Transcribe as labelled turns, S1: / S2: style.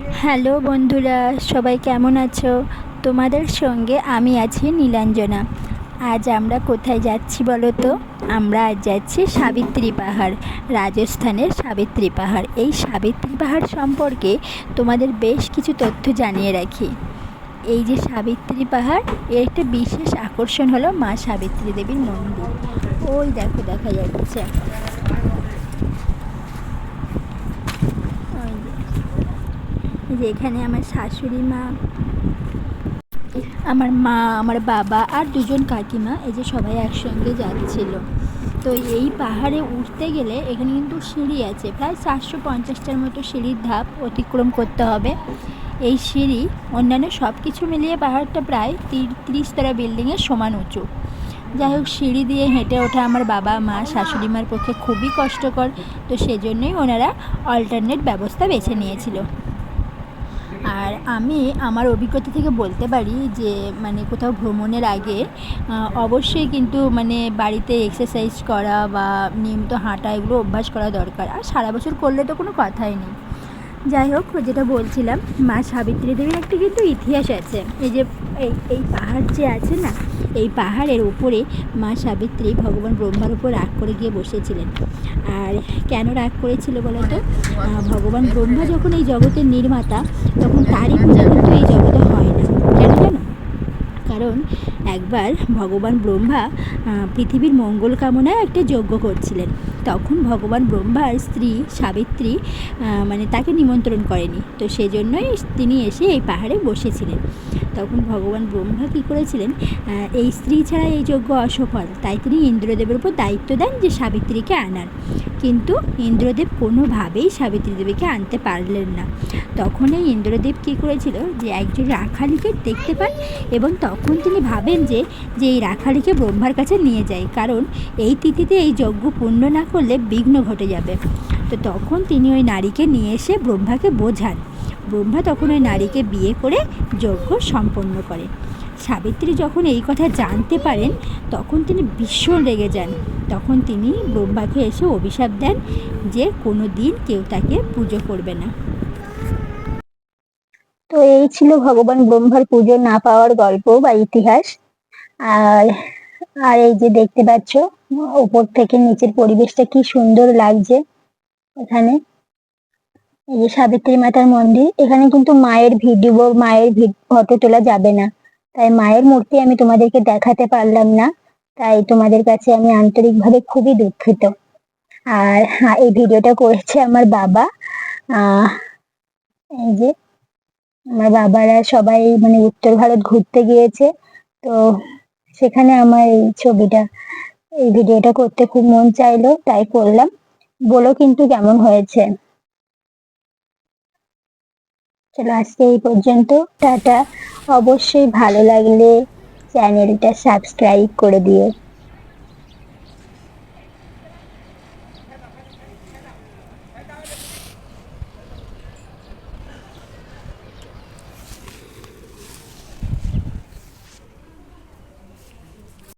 S1: Hello বন্ধুরা, সবাই কেমন আছো? তোমাদের সঙ্গে আমি আছি নীলাঞ্জনা। আজ আমরা কোথায় যাচ্ছি বলো তো? আমরা আজ যাচ্ছি সাবিত্রী পাহাড়, রাজস্থানের সাবিত্রী পাহাড়। এই সাবিত্রী পাহাড় সম্পর্কে তোমাদের বেশ কিছু তথ্য জানিয়ে রাখি। এই যে সাবিত্রী পাহাড়, এর একটা বিশেষ আকর্ষণ হলো মা সাবিত্রী দেবীর মন্দির। ওই দেখো, দেখা যাচ্ছে ওই যে। এই যে এখানে আমার শাশুড়ি মা, আমার মা, আমার বাবা আর দুজন কাকিমা এই যে সবাই একসঙ্গে যাচ্ছিল। তো এই পাহাড়ে উঠতে গেলে এখানে কিন্তু সিঁড়ি আছে, প্রায় চারশো পঞ্চাশটার মতো সিঁড়ির ধাপ অতিক্রম করতে হবে। এই সিঁড়ি অন্যান্য সব কিছু মিলিয়ে পাহাড়টা প্রায় তিরিশতলা বিল্ডিংয়ের সমান উঁচু। যাই হোক, সিঁড়ি দিয়ে হেঁটে ওঠা আমার বাবা, মা, শাশুড়ি মার পক্ষে খুবই কষ্টকর। তো সেজন্যই ওনারা অল্টারনেট ব্যবস্থা বেছে নিয়েছিল। আর আমি আমার অভিজ্ঞতা থেকে বলতে পারি যে মানে কোথাও ভ্রমণের আগে অবশ্যই কিন্তু মানে বাড়িতে এক্সারসাইজ করা বা নিয়মিত হাঁটা এগুলো অভ্যাস করা দরকার। আর সারা বছর করলে তো কোনো কথাই নেই। যাই হোক, যেটা বলছিলাম, মা সাবিত্রী দেবীর একটি কিন্তু ইতিহাস আছে। এই যে, এই এই পাহাড় যে আছে না এই পাহাড়ের উপরে মা সাবিত্রী ভগবান ব্রহ্মার উপর রাগ করে গিয়ে বসেছিলেন। আর কেন রাগ করেছিল বলো তো ভগবান ব্রহ্মা যখন এই জগতের নির্মাতা, তখন তারই পূজা কিন্তু এই জগতে হয় না। কেন জানো? কারণ একবার ভগবান ব্রহ্মা পৃথিবীর মঙ্গল কামনায় একটা যজ্ঞ করছিলেন। তখন ভগবান ব্রহ্মার স্ত্রী সাবিত্রী মানে তাকে নিমন্ত্রণ করেনি। তো সেজন্যই তিনি এসে এই পাহাড়ে বসেছিলেন। তখন ভগবান ব্রহ্মা কী করেছিলেন? এই স্ত্রী ছাড়া এই যজ্ঞ অসফল। তাই তিনি ইন্দ্রদেবের উপর দায়িত্ব দেন যে সাবিত্রীকে আনার। কিন্তু ইন্দ্রদেব কোনোভাবেই সাবিত্রী দেবীকে আনতে পারলেন না। তখন এই ইন্দ্রদেব কী করেছিল? যে একজন রাখালিকে দেখতে পান এবং তখন তিনি ভাবেন যে যে এই রাখালিকে ব্রহ্মার কাছে নিয়ে যায়। কারণ এই তিথিতে এই যজ্ঞ পূর্ণ না করলে বিঘ্ন ঘটে যাবে। তো তখন তিনি ওই নারীকে নিয়ে এসে ব্রহ্মাকে বোঝান। ব্রহ্মা তখন ওই নারীকে বিয়ে করে যজ্ঞ সম্পন্ন করে। সাবিত্রী যখন এই কথা জানতে পারেন, তখন তিনি ভীষণ রেগে যান। তখন তিনি ব্রহ্মাকে এসে অভিশাপ দেন যে কোনো দিন কেউ তাকে পুজো করবে না।
S2: তো এই ছিল ভগবান ব্রহ্মার পুজো না পাওয়ার গল্প বা ইতিহাস। আর আর এই যে দেখতে পাচ্ছ, উপর থেকে নিচের পরিবেশটা কি সুন্দর লাগছে এখানে। এই সাবিত্রী মাতার মন্দির, এখানে কিন্তু মায়ের ভিডিও, মায়ের ফটো তোলা যাবে না। তাই মায়ের মূর্তি আমি তোমাদেরকে দেখাতে পারলাম না, তাই তোমাদের কাছে আমি আন্তরিকভাবে খুবই দুঃখিত। আর হ্যাঁ এই ভিডিওটা করেছে আমার বাবা। এই যে আমার বাবারা সবাই মানে উত্তর ভারত ঘুরতে গিয়েছে, তো সেখানে আমার এই ছবিটা, এই ভিডিওটা করতে খুব মন চাইলো, তাই করলাম। বলো কিন্তু কেমন হয়েছে? চলো আজকে এই পর্যন্ত। টাটা। অবশ্যই ভালো লাগলে চ্যানেলটা সাবস্ক্রাইব করে দিও।